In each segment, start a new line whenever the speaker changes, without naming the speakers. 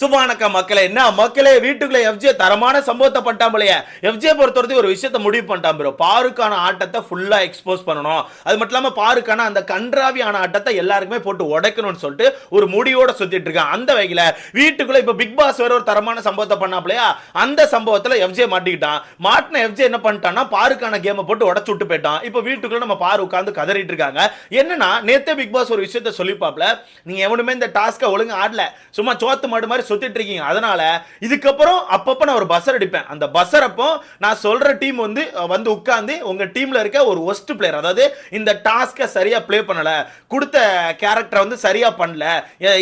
சுபானக்கா மக்களை என்ன மக்களே வீட்டுக்குள்ள எஃப்ஜே தரமான சம்பவத்தை பண்ணிட்டாம்பலையே எஃப்ஜே பொறுத்தவரைக்கும் ஒரு விஷயத்தை முடிவு பண்ணிட்டான் ப்ரோ பாருக்கான ஆட்டத்தை ஃபுல்லா எக்ஸ்போஸ் பண்ணணும். அது மட்டும் இல்லாம பாருக்கான அந்த கன்றாவியான ஆட்டத்தை எல்லாருக்குமே போட்டு உடைக்கணும்னு சொல்லிட்டு ஒரு முடிவோட சுத்திட்டு இருக்கான். அந்த வகையில வீட்டுக்குள்ள இப்ப பிக் பாஸ் வேற ஒரு தரமான சம்பவத்தை பண்ணாப்லையா அந்த சம்பவத்துல எஃப்ஜே மாட்டிக்கிட்டான். மாட்டின எஃப்ஜே என்ன பண்ணிட்டான்னா பாருக்கான கேமை போட்டு உடச்சு விட்டு போயிட்டான். இப்போ வீட்டுக்குள்ள நம்ம பாரு உட்காந்து கதறிட்டு இருக்காங்க. என்னன்னா நேத்தே பிக் பாஸ் ஒரு விஷயத்த சொல்லிப்பாப்ல. நீங்க எவனுமே இந்த டாஸ்க்கை ஒழுங்கு ஆடல. சும்மா சோத்து மாடு மாதிரி சுத்திட்டு இருக்கீங்க அதனால இதுக்கப்புறம் அப்பப்ப நான் ஒரு பஸ்ஸர் அடிப்பேன். அந்த பஸ்ஸர் அப்போ நான் சொல்ற டீம் வந்து வந்து உட்காந்து உங்க டீம்ல இருக்க ஒரு ஒஸ்ட் பிளேயர் அதாவது இந்த டாஸ்க்கை சரியா ப்ளே பண்ணல கொடுத்த கேரக்டரை வந்து சரியா பண்ணல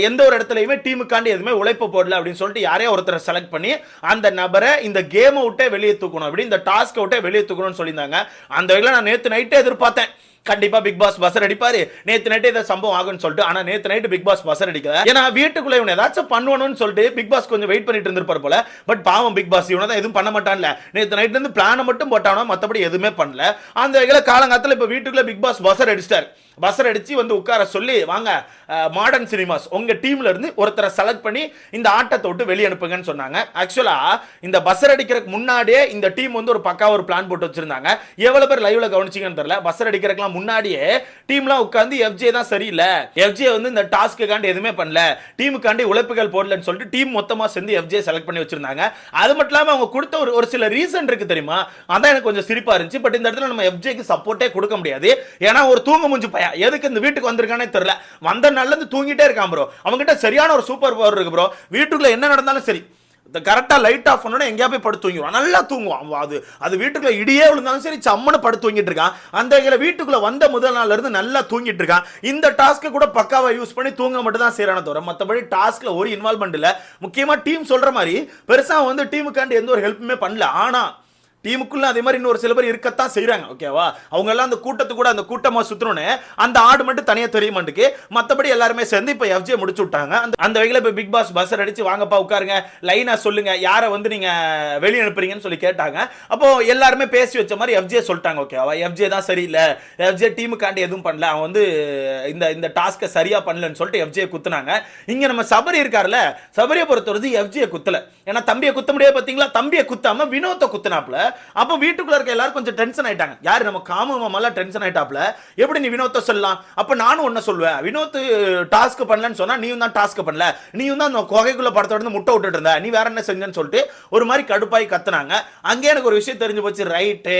எந்த ஒரு இடத்துலயுமே டீமுக்காண்டி எதுவுமே உழைப்பு போடல அப்படின்னு சொல்லிட்டு யாரையோ ஒருத்தரை செலக்ட் பண்ணி அந்த நபரை இந்த கேமை விட்டே வெளியே தூக்கணும் அப்படி இந்த டாஸ்க்கை விட்டே வெளியே தூக்கணும்னு சொல்லியிருந்தாங்க. அந்த வகையில் நான் நேற்று நைட்டே எதிர்பார்த்தேன். கண்டிப்பா பிக் பாஸ் பஸ்ஸர் அடிப்பாரு. நேத்து நைட்டு இந்த சம்பவம் ஆகும்னு சொல்லிட்டு ஆனா நேத்து நைட்டு பிக் பாஸ் பஸ்ஸர் அடிக்கல. ஏன்னா வீட்டுக்குள்ள இவன் ஏதாச்சும் பண்ணணும்னு சொல்லிட்டு பிக் பாஸ் கொஞ்சம் வெயிட் பண்ணிட்டு இருந்திருப்பார் போல. பட் பாவம் பிக் பாஸ் இவனை தான் எதுவும் பண்ண மாட்டான்ல. நேத்து நைட்ல இருந்து பிளானை மட்டும் போட்டானோ மத்தபடி எதுவுமே பண்ணல. அந்த வகையில காலங்காலத்தில் இப்ப வீட்டுக்குள்ள பிக் பாஸ் பசர் அடிச்சிட்டார். பஸ்ஸர் அடிச்சு வந்து உட்கார சொல்லி வாங்க மாடர்ன் சினிமாஸ் உங்க டீம்ல இருந்து ஒருத்தரை செலக்ட் பண்ணி இந்த ஆட்டத்தை விட்டு வெளியே அனுப்புங்கன்னு சொன்னாங்க. ஆக்சுவலா இந்த பஸ்ஸர் அடிக்கிறதுக்கு முன்னாடியே இந்த டீம் வந்து ஒரு பக்கா ஒரு பிளான் போட்டு வச்சிருந்தாங்க. எவ்வளவு பேர் லைவ்ல கவனிச்சிங்கன்னு தெரியல. பசர் அடிக்கிறதுக்குலாம் முன்னாடியே டீம்லாம் உட்காந்து எஃப்ஜே தான் சரியில்லை. எஃப்ஜே வந்து இந்த டாஸ்க்குக்காண்டி எதுவுமே பண்ணல. டீமுக்காண்டி உழைப்புகள் போடலன்னு சொல்லிட்டு டீம் மொத்தமாக சேர்ந்து எஃப்ஜே செலக்ட் பண்ணி வச்சிருந்தாங்க. அது மட்டும் இல்லாமல் அவங்க கொடுத்த ஒரு ஒரு சில ரீசன் இருக்கு தெரியுமா? அதான் எனக்கு கொஞ்சம் சிரிப்பாக இருந்துச்சு. பட் இந்த இடத்துல நம்ம எஃப்ஜேக்கு சப்போர்ட்டே கொடுக்க முடியாது. ஏன்னா ஒரு தூங்க முஞ்சு பையன். எதுக்கு இந்த வீட்டுக்கு வந்திருக்கானே தெரியல. வந்த நாள்லேருந்து தூங்கிட்டே இருக்கான் ப்ரோ அவங்ககிட்ட சரியான ஒரு சூப்பர் பவர் இருக்கு ப்ரோ வீட்டுக்குள்ளே என்ன நடந்தாலும் சரி. இந்த கரெக்டாக லைட் ஆஃப் பண்ணோட எங்கேயா போய் படுத்து தூங்கிடுவான். நல்லா தூங்குவான். அவன் அது அது வீட்டுக்குள்ள இடியே விழுந்தாலும் சரி சம்மனு படுத்து தூங்கிட்டு இருக்கான். அந்த இதில் வீட்டுக்குள்ளே வந்த முதல் நாள்ல இருந்து நல்லா தூங்கிட்டு இருக்கான். இந்த டாஸ்க்கை கூட பக்காவாக யூஸ் பண்ணி தூங்க மட்டும் தான் செய்யறான தவிர மற்றபடி டாஸ்க்கில் ஒரு இன்வால்மெண்ட் இல்லை. முக்கியமாக டீம் சொல்கிற மாதிரி பெருசாக வந்து டீமுக்காண்டி எந்த ஒரு ஹெல்ப்புமே பண்ணல. ஆனால் டீமுக்குள்ள அதே மாதிரி இன்னொரு சில பேர் இருக்கத்தான் செய்யறாங்க ஓகேவா அவங்க எல்லாம் அந்த கூட்டத்து கூட அந்த கூட்டமா சுத்தணும்னு அந்த ஆடு மட்டும் தனியா தெரிய மாட்டுக்கு. மத்தபடி எல்லாருமே சேர்ந்து இப்ப எஃப்ஜே முடிச்சு விட்டாங்க. அந்த அந்த வகையில இப்ப பிக் பாஸ் பஸ்ஸர் அடிச்சு வாங்கப்பா உட்காருங்க. லைனா சொல்லுங்க. யாரை வந்து நீங்க வெளியே அனுப்புறீங்கன்னு சொல்லி கேட்டாங்க. அப்போ எல்லாருமே பேசி வச்ச மாதிரி எஃப்ஜே சொல்லிட்டாங்க ஓகேவா எஃப்ஜே தான் சரியில்லை. எஃப்ஜே டீமுக்காண்டி எதுவும் பண்ணல. அவன் வந்து இந்த இந்த டாஸ்க்கை சரியா பண்ணலன்னு சொல்லிட்டு எஃப்ஜே குத்துனாங்க. இங்க நம்ம சபரி இருக்கார்ல சபரியை பொறுத்தவரை எஃப்ஜே குத்தல. ஏன்னா தம்பியை குத்த முடியாது பாத்தீங்களா? தம்பியை குத்தாம வினோத்தை குத்தினாப்ல அப்போ வீட்டுக்குள்ள இருக்க எல்லாரும் கொஞ்சம் டென்ஷன் ஆயிட்டாங்க. யார் நம்ம காம மாமெல்லாம் டென்ஷன் ஆயிட்டாப்ல? எப்படி நீ வினோத்தை சொல்லலாம்? அப்ப நானும் ஒன்ன சொல்லுவேன். வினோத் டாஸ்க் பண்ணலன்னு சொன்னா நீயும் தான் டாஸ்க் பண்ணல. நீயும் தான் அந்த கொகைக்குள்ள படத்தோட இருந்து முட்டை விட்டுட்டு இருந்த. நீ வேற என்ன செஞ்சேன்னு சொல்லிட்டு ஒரு மாதிரி கடுப்பாய் கத்துனாங்க. அங்கே எனக்கு ஒரு விஷயம் தெரிஞ்சு போச்சு. ரைட்டு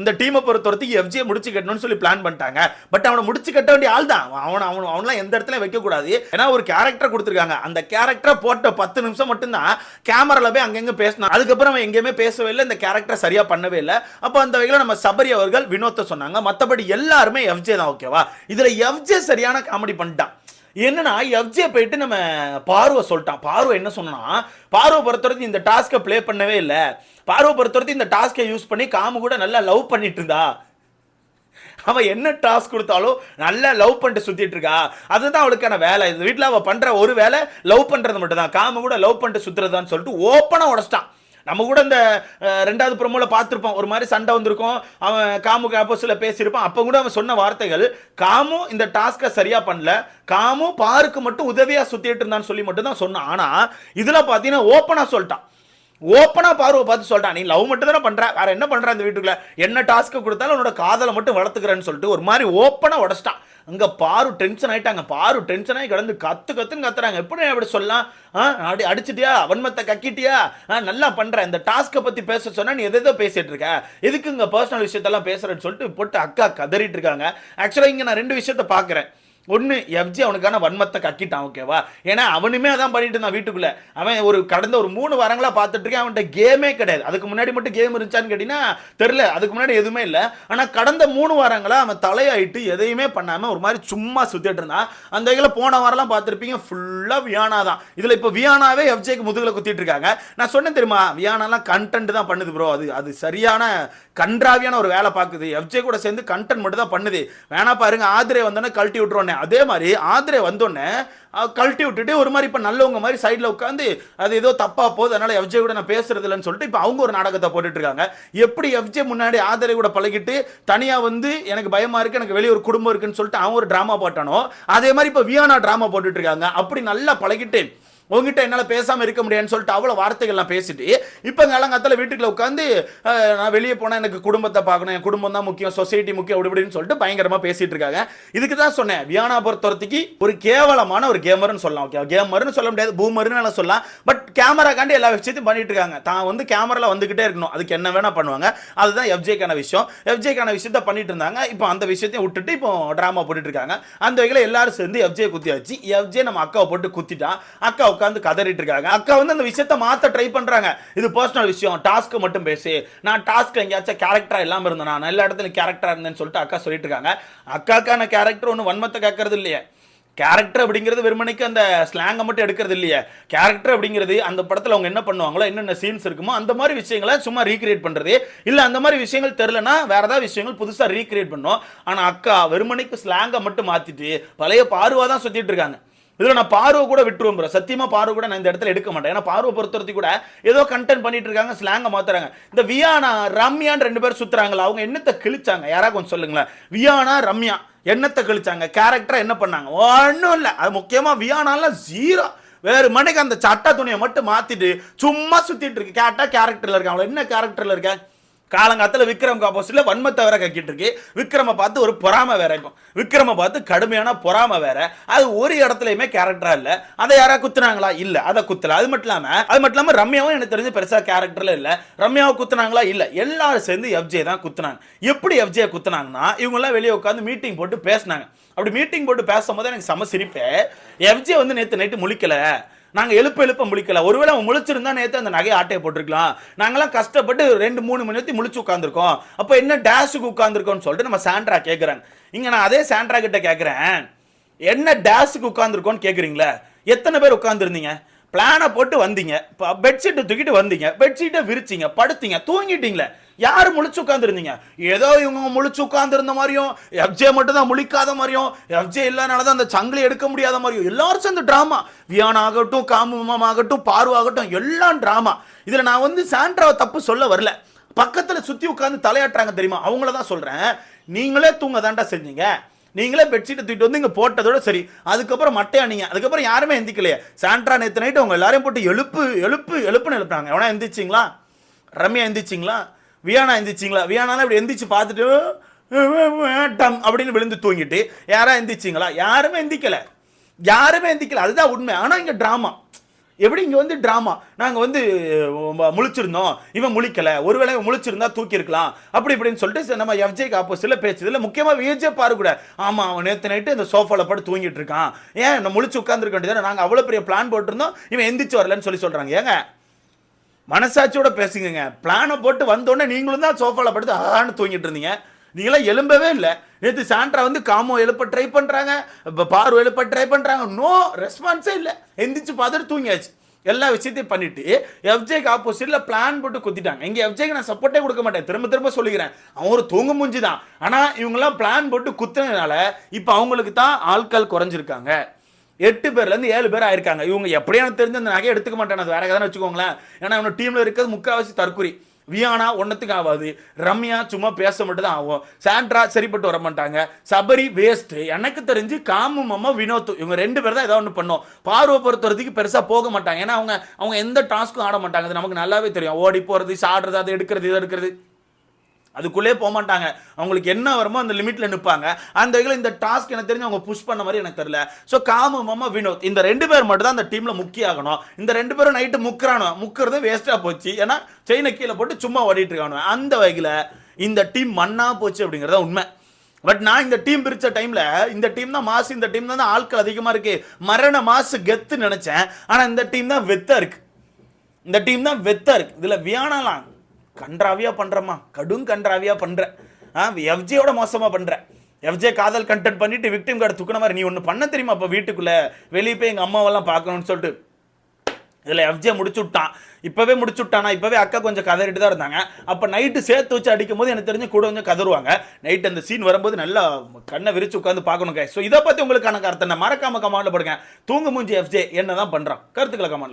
இந்த டீமை பொறுத்த வரைக்கும் எஃப்ஜியை முடிச்சு கட்டணும்னு சொல்லி பிளான் பண்ணிட்டாங்க. பட் அவனை முடிச்சு கட்ட வேண்டிய ஆள் தான். அவன் அவன் அவன்லாம் எந்த இடத்துல வைக்கக்கூடாது. ஏன்னா ஒரு கேரக்டர் கொடுத்துருக்காங்க. அந்த கேரக்டரை போட்ட பத்து நிமிஷம் மட்டும்தான் கேமரால போய் அங்கங்கே பேசினான். அதுக்கப்புறம் அவன் எங்கேயுமே பேசவே இல்லை. இந்த கேரக்டரை சரியாக பண்ணவே இல்லை. அப்போ அந்த வகையில் நம்ம சபரி அவர்கள் வினோத்தை சொன்னாங்க. மற்றபடி எல்லாருமே எஃப்ஜே தான் ஓகேவா இதில் எஃப்ஜே சரியான காமெடி பண்ணிட்டான். என்னன்னா எஃப்ஜே போயிட்டு நம்ம பார்வை சொல்லிட்டான். பார்வை என்ன சொன்னா பார்வை பொறுத்தவரைக்கும் இந்த டாஸ்க்கை ப்ளே பண்ணவே இல்லை. பார்வை பொறுத்தவரைக்கும் இந்த டாஸ்க்கை யூஸ் பண்ணி காமு கூட நல்லா லவ் பண்ணிட்டு இருந்தா. அவன் என்ன டாஸ்க் கொடுத்தாலும் நல்லா லவ் பண்ணிட்டு சுத்திட்டு இருக்கா. அதுதான் அவளுக்கான வேலை. இந்த வீட்டில் அவள் பண்ற ஒரு வேலை லவ் பண்றது மட்டும் தான் காம கூட லவ் பண்ணிட்டு சுத்துறதான்னு சொல்லிட்டு ஓப்பனாக உடச்சிட்டான். நம்ம கூட இந்த ரெண்டாவது ப்ரோமோல பார்த்துருப்போம். ஒரு மாதிரி சண்டை வந்திருக்கும். அவன் காமுக்கு ஆப்போசிட்டில் பேசியிருப்பான். அப்போ கூட அவன் சொன்ன வார்த்தைகள் காமு இந்த டாஸ்க்கை சரியாக பண்ணல. காமு பாருக்கு மட்டும் உதவியாக சுற்றிட்டு இருந்தான்னு சொல்லி மட்டும் தான் சொன்னான். ஆனால் இதில் பார்த்தீங்கன்னா ஓப்பனாக சொல்லிட்டான். ஓப்பனாக பார்வை பார்த்து சொல்லிட்டான் நீ லவ் மட்டும் தானே பண்ணுற வேற என்ன பண்ணுற அந்த வீட்டுக்குள்ள? என்ன டாஸ்க்கு கொடுத்தாலும் உன்னோட காதலை மட்டும் வளர்த்துக்கிறேன்னு சொல்லிட்டு ஒரு மாதிரி ஓப்பனாக உடச்சிட்டான். அங்கே பாரு டென்ஷன் ஆகிட்டாங்க பாரு டென்ஷன் ஆகி கிடந்து கத்து கற்றுன்னு கத்துறாங்க. எப்படி அப்படி சொல்லலாம்? ஆ, அடி அடிச்சிட்டியா? வன்மத்தை கக்கிட்டியா? ஆ, நல்லா பண்ணுறேன் இந்த டாஸ்க்கை பற்றி பேச சொன்னால் நீ எதோ பேசிகிட்டு இருக்க. எதுக்கு இங்கே பர்சனல் விஷயத்தெல்லாம் பேசுகிறேன்னு சொல்லிட்டு போட்டு அக்கா கதறிட்டு இருக்காங்க. ஆக்சுவலாக இங்கே நான் ரெண்டு விஷயத்த பார்க்குறேன். ஒன்று எஃப்ஜி அவனுக்கான வன்மத்தை கக்கிட்டான் ஓகேவா ஏன்னா அவனுமே அதான் பண்ணிட்டு இருந்தான் வீட்டுக்குள்ளே. அவன் ஒரு கடந்த ஒரு மூணு வாரங்களாக பார்த்துட்டு இருக்கேன் அவன்கிட்ட கேமே கிடையாது. அதுக்கு முன்னாடி மட்டும் கேம் இருந்துச்சான்னு கேட்டீங்கன்னா தெரில அதுக்கு முன்னாடி எதுவுமே இல்லை. ஆனால் கடந்த மூணு வாரங்களாக அவன் தலையாயிட்டு எதையுமே பண்ணாமல் ஒரு மாதிரி சும்மா சுற்றிட்டு இருந்தான். அந்த வகையில் போன வாரம்லாம் பார்த்துருப்பீங்க ஃபுல்லாக வியானா தான். இதில் இப்போ வியானாவே எஃப்ஜேக்கு முதுகில் குத்திட்டு இருக்காங்க. நான் சொன்னேன் தெரியுமா வியானாலாம் கண்டென்ட் தான் பண்ணுது ப்ரோ அது அது சரியான கன்றாவியான ஒரு வேலை பார்க்குது. எஃப்ஜே கூட சேர்ந்து கண்டென்ட் மட்டும் தான் பண்ணுது. வேணா பாருங்க ஆதிரை வந்தோன்னே கழட்டி விட்டுருவோன்னே அதே மாதிரி ஆதிரே வந்தோடனே கழட்டி விட்டுட்டு ஒரு மாதிரி இப்போ நல்லவங்க மாதிரி சைடில் உட்காந்து அது ஏதோ தப்பாக போகுது அதனால் எஃப்ஜே கூட நான் பேசுறது இல்லைன்னு சொல்லிட்டு இப்போ அவங்க ஒரு நாடகத்தை போட்டுட்டு இருக்காங்க. எப்படி எஃப்ஜே முன்னாடி ஆதிரை கூட பழகிட்டு தனியாக வந்து எனக்கு பயமாக இருக்குது எனக்கு வெளியே ஒரு குடும்பம் இருக்குன்னு சொல்லிட்டு அவன் ஒரு ட்ராமா போட்டானோ அதே மாதிரி இப்போ வியானா ட்ராமா போட்டுட்டு இருக்காங்க. அப்படி நல்லா பழகிட்டு உங்ககிட்ட என்னால் பேசாமல் இருக்க முடியாதுன்னு சொல்லிட்டு அவ்வளோ வார்த்தைகள்லாம் பேசிட்டு இப்போ காலங்காத்தால வீட்டுக்குள்ள உட்காந்து நான் வெளியே போனால் எனக்கு குடும்பத்தை பார்க்கணும் என் குடும்பம் தான் முக்கியம் சொசைட்டி முக்கியம் அப்படி இப்படின்னு சொல்லிட்டு பயங்கரமாக பேசிட்டு இருக்காங்க. இதுக்கு தான் சொன்னேன் வியானா பொறுத்தவரத்துக்கு ஒரு கேவலமான ஒரு கேமர்னு சொல்லலாம் ஓகே கேமர்னு சொல்ல முடியாது பூமர்னு சொல்லலாம் பட் கேமரா காண்டி எல்லா விஷயத்தையும் பண்ணிட்டு இருக்காங்க. தான் வந்து கேமராவில் வந்துகிட்டே இருக்கணும் அதுக்கு என்ன வேணால் பண்ணுவாங்க. அதுதான் எஃப்ஜேக்கான விஷயம். எஃப்ஜேக்கான விஷயத்த பண்ணிட்டு இருந்தாங்க இப்போ அந்த விஷயத்தையும் விட்டுட்டு இப்போ ட்ராமா போட்டுட்டு இருக்காங்க. அந்த வகையில் எல்லாரும் சேர்ந்து எஃப்ஜே குத்தி வச்சு எஃப்ஜே நம்ம அக்காவை போட்டு குத்திட்டான். அக்கா உட்காந்து கதறிட்டு இருக்காங்க. அக்கா வந்து அந்த விஷயத்த மாற்ற ட்ரை பண்றாங்க. இது பர்சனல் விஷயம். டாஸ்க்கு மட்டும் பேசி. நான் டாஸ்க் எங்கேயாச்சும் கேரக்டரா இல்லாம இருந்தேன்? நான் எல்லா இடத்துல கேரக்டரா இருந்தேன்னு சொல்லிட்டு அக்கா சொல்லிட்டு இருக்காங்க. அக்காக்கான கேரக்டர் ஒன்று வன்மத்தை கேட்கறது இல்லையே. கேரக்டர் அப்படிங்கிறது வெறுமனைக்கு அந்த ஸ்லாங்கை மட்டும் எடுக்கிறது இல்லையே. கேரக்டர் அப்படிங்கிறது அந்த படத்தில் அவங்க என்ன பண்ணுவாங்களோ என்னென்ன சீன்ஸ் இருக்குமோ அந்த மாதிரி விஷயங்களை சும்மா ரீக்ரியேட் பண்ணுறது இல்லை அந்த மாதிரி விஷயங்கள் தெரிலனா வேற ஏதாவது விஷயங்கள் புதுசாக ரீக்ரியேட் பண்ணோம். ஆனால் அக்கா வெறுமனைக்கு ஸ்லாங்கை மட்டும் மாற்றிட்டு பழைய பார்வை தான் சுற்றிட்டு இருக்காங்க. இதில் நான் பார்வை கூட விட்டுருவோம் ப்ரோ சத்தியமாக பார்வை கூட நான் இந்த இடத்துல எடுக்க மாட்டேன். ஏன்னா பார்வை பொறுத்தவரைக்கும் கூட ஏதோ கண்டென்ட் பண்ணிட்டு இருக்காங்க ஸ்லாங்கை மாத்துறாங்க. இந்த வியானா ரம்யான்னு ரெண்டு பேர் சுற்றுறாங்களா அவங்க என்னத்தை கிழிச்சாங்க? யாராவது கொஞ்சம் சொல்லுங்களேன். வியானா ரம்யா என்னத்தை கழிச்சாங்க? கேரக்டரை என்ன பண்ணாங்க? ஒன்றும் இல்லை. அது முக்கியமாக வியானாலாம் ஜீரோ வேறு மணிக்கு அந்த சட்டை துணியை மட்டும் மாற்றிட்டு சும்மா சுற்றிட்டு இருக்கு. கேட்டா கேரக்டரில் இருக்காங்க என்ன கேரக்டரில் இருக்கேன் காலங்காலத்தில் விக்ரம் ஆப்போசிட்ல வன்மத்தை வேற கக்கிட்டு இருக்கு. விக்ரமை பார்த்து ஒரு பொறாமை வேற இருக்கும் விக்ரமை பார்த்து கடுமையான பொறாமை வேற. அது ஒரு இடத்துலையுமே கேரக்டரா இல்லை. அதை யாராவது குத்துனாங்களா? இல்லை. அதை குத்தல. அது மட்டும் இல்லாமல் அது மட்டும் இல்லாமல் ரம்யாவும் எனக்கு தெரிஞ்சு பெருசாக கேரக்டரில் இல்லை. ரம்யாவை குத்துனாங்களா? இல்லை. எல்லாரும் சேர்ந்து எஃப்ஜே தான் குத்துனாங்க. எப்படி எஃப்ஜே குத்துனாங்கன்னா இவங்கெல்லாம் வெளியே உட்காந்து மீட்டிங் போட்டு பேசினாங்க. அப்படி மீட்டிங் போட்டு பேசும்போது எனக்கு செம சிரிப்பே. எஃப்ஜே வந்து நேற்று நைட்டு முழிக்கல. நாங்கள் எழுப்ப எழுப்ப முழிக்கல. ஒருவேளை அவன் முழிச்சிருந்தா நேற்று அந்த நகையை ஆட்டையை போட்டிருக்கலாம். நாங்களாம் கஷ்டப்பட்டு ரெண்டு மூணு மணி நேரத்தி முழிச்சு உட்காந்துருக்கோம் அப்போ என்ன டேஷுக்கு உட்காந்துருக்கோம்னு சொல்லிட்டு நம்ம சாண்ட்ரா கேட்குறாங்க இங்கே நான் அதே சாண்ட்ரா கிட்ட கேட்குறேன் என்ன டேஷுக்கு உட்காந்துருக்கோன்னு கேட்குறீங்களே எத்தனை பேர் உட்காந்துருந்தீங்க பிளானை போட்டு வந்தீங்க. இப்போ பெட்ஷீட்டை தூக்கிட்டு வந்தீங்க. பெட்ஷீட்டை விரிச்சிங்க. படுத்தீங்க. தூங்கிட்டீங்களே. யார் முழிச்சு உட்காந்துருந்தீங்க ஏதோ இவங்க முழிச்சு உட்காந்துருந்த மாதிரியும் எஃப்ஜே மட்டும் தான் முழிக்காத மாதிரியும் எஃப்ஜே இல்லைனால தான் அந்த சங்கிலி எடுக்க முடியாத மாதிரியும் எல்லாரும் சேர்ந்து ட்ராமா வியான் ஆகட்டும் காமம் ஆகட்டும் பார்வாகட்டும் எல்லாம் ட்ராமா இதில் நான் வந்து சாண்ட்ராவை தப்பு சொல்ல வரல. பக்கத்தில் சுற்றி உட்காந்து தலையாட்டுறாங்க தெரியுமா? அவங்கள தான் சொல்கிறேன் நீங்களே தூங்க தாண்டா செஞ்சீங்க. நீங்களே பெட்ஷீட்டை தூக்கிட்டு வந்து இங்கே போட்டதோட சரி. அதுக்கப்புறம் மட்டையா நீங்கள் அதுக்கப்புறம் யாருமே எந்திக்கலையே. சாண்ட்ரா நேற்று நைட்டு அவங்க எல்லாரையும் போட்டு எழுப்பு எழுப்பு எழுப்புன்னு எழுப்புனாங்க. எவனா எந்திரிச்சிங்களா? ரம்யா எந்திரிச்சிங்களா? வியானா எந்திரிச்சிங்களா? வியானாலாம் இப்படி எந்திரிச்சு பார்த்துட்டு டம் அப்படின்னு விழுந்து தூங்கிட்டு யாரா எந்திரிச்சிங்களா? யாருமே எந்திக்கல. யாருமே எந்திக்கல. அதுதான் உண்மை. ஆனால் இங்கே ட்ராமா எப்படி இங்கே வந்து ட்ராமா நாங்கள் வந்து முழிச்சிருந்தோம். இவன் முழிக்கலை. ஒருவேளை இவன் முழிச்சிருந்தா தூக்கியிருக்கலாம் அப்படி இப்படின்னு சொல்லிட்டு நம்ம எஃப்ஜேக்கு ஆப்போசிட்டில் பேசுது இல்லை முக்கியமாக விஜே பாரு கூட. ஆமாம் அவன் நேற்று நைட்டு இந்த சோஃபாவில் போட்டு தூங்கிட்டு இருக்கான். ஏன்? நான் முழிச்சு உட்காந்துருக்க வேண்டியது நாங்கள் அவ்வளோ பெரிய பிளான் போட்டிருந்தோம். இவன் எந்திரிச்சு வரலன்னு சொல்லி சொல்கிறாங்க ஏங்க? மனசாட்சியோட பேசுங்க பிளானை போட்டு வந்தோடனே நீங்களும் தான் சோஃபாவில் படுத்து ஆன்னு தூங்கிட்டு இருந்தீங்க. நீங்களாம் எழும்பவே இல்லை. நேற்று சாண்ட்ரா வந்து காமோ எழுப்ப ட்ரை பண்ணுறாங்க இப்போ பார்வை எழுப்ப ட்ரை பண்ணுறாங்க நோ ரெஸ்பான்ஸே இல்லை. எந்திரிச்சு பார்த்துட்டு தூங்கியாச்சு. எல்லா விஷயத்தையும் பண்ணிட்டு எஃப்ஜேக்கு ஆப்போசிட்ல பிளான் போட்டு குத்திட்டாங்க. இங்கே எஃப்ஜேக்கு நான் சப்போர்ட்டே கொடுக்க மாட்டேன். திரும்ப திரும்ப சொல்லிக்கிறேன். அவன் ஒரு தூங்க மூஞ்சி தான். ஆனால் இவங்கெல்லாம் பிளான் போட்டு குத்துனதுனால இப்போ அவங்களுக்கு தான் ஆட்கள் குறைஞ்சிருக்காங்க. எட்டு பேர்லேருந்து ஏழு பேர் ஆயிருக்காங்க. இவங்க எப்படியும் தெரிஞ்ச தெரிஞ்சு அந்த நகையை எடுத்துக்க மாட்டேன் அது வேற எதாவது வச்சுக்கோங்களேன். ஏன்னா இவனோட டீமில் இருக்கிறது முக்கால்வாசி தற்குறி வியானா ஒன்றத்துக்கு ஆகாது ரம்யா சும்மா பேச மட்டும் தான் ஆகும். சாண்ட்ரா சரிப்பட்டு வர மாட்டாங்க. சபரி வேஸ்ட்டு எனக்கு தெரிஞ்சு காமு மாமா வினோத் இவங்க ரெண்டு பேர் தான் ஏதாவது ஒன்று பண்ணோம். பார்வை பொறுத்தவரத்துக்கு பெருசாக போக மாட்டாங்க. ஏன்னா அவங்க அவங்க எந்த டாஸ்க்கும் ஆட மாட்டாங்க. அது நமக்கு நல்லாவே தெரியும். ஓடி போகிறது சாடுறது அதை எடுக்கிறது இதை எடுக்கிறது. அதுக்குள்ளே போக மாட்டாங்க. அவங்களுக்கு என்ன வருமோ அந்த லிமிட்ல நிற்பாங்க அந்த வகையில் இந்த டாஸ்க் எனக்கு தெரிஞ்சு அவங்க புஷ் பண்ண மாதிரி எனக்கு தெரியல. ஸோ காமு மாமா வினோத் இந்த ரெண்டு பேர் மட்டும் தான் அந்த டீம்ல முக்கிய ஆகணும். இந்த ரெண்டு பேரும் நைட்டு முக்கிறானோ முக்கிறது வேஸ்டா போச்சு. ஏன்னா செயினை கீழே போட்டு சும்மா ஓடிட்டு இருக்கானு அந்த வகையில் இந்த டீம் மண்ணா போச்சு அப்படிங்கிறத உண்மை. பட் நான் இந்த டீம் பிரிச்ச டைம்ல இந்த டீம் தான் மாசு இந்த டீம் தான் ஆட்கள் அதிகமா இருக்கு. மரண மாசு கெத்து நினைச்சேன். ஆனா இந்த டீம் தான் வெத்தா இருக்கு. இந்த டீம் தான் வெத்தா இருக்கு. இதுல வியானாலாம் கன்றாவியாக பண்ணுறம்மா கடும் கன்றாவியாக பண்ணுற ஆ எஃப்ஜேயோட மோசமாக பண்ணுற எஃப்ஜே காதல் கண்டென்ட் பண்ணிட்டு விக்டிம் கார்டு துக்கின மாதிரி நீ ஒன்று பண்ண தெரியுமா அப்போ வீட்டுக்குள்ளே? வெளியே போய் எங்கள் அம்மாவெல்லாம் பார்க்கணும்னு சொல்லிட்டு. இதில் எஃப்ஜே முடிச்சு விட்டான். இப்போவே முடிச்சு விட்டானா? இப்போவே அக்கா கொஞ்சம் கதறிட்டு தான் இருந்தாங்க. அப்போ நைட்டு சேர்த்து வச்சு அடிக்கும் போது எனக்கு தெரிஞ்சு கூட கொஞ்சம் கதருவாங்க நைட் அந்த சீன் வரும்போது நல்லா கண்ணை விரிச்சு உட்காந்து பார்க்கணும் ஸோ இதை பற்றி உங்களுக்கான கருத்தை என்ன? மறக்காம கமாண்டில் போடுங்க. தூங்கு மூஞ்சி எஃப்ஜே. என்ன தான் பண்ணுறான் கருத்துக்களை கமாண்டில்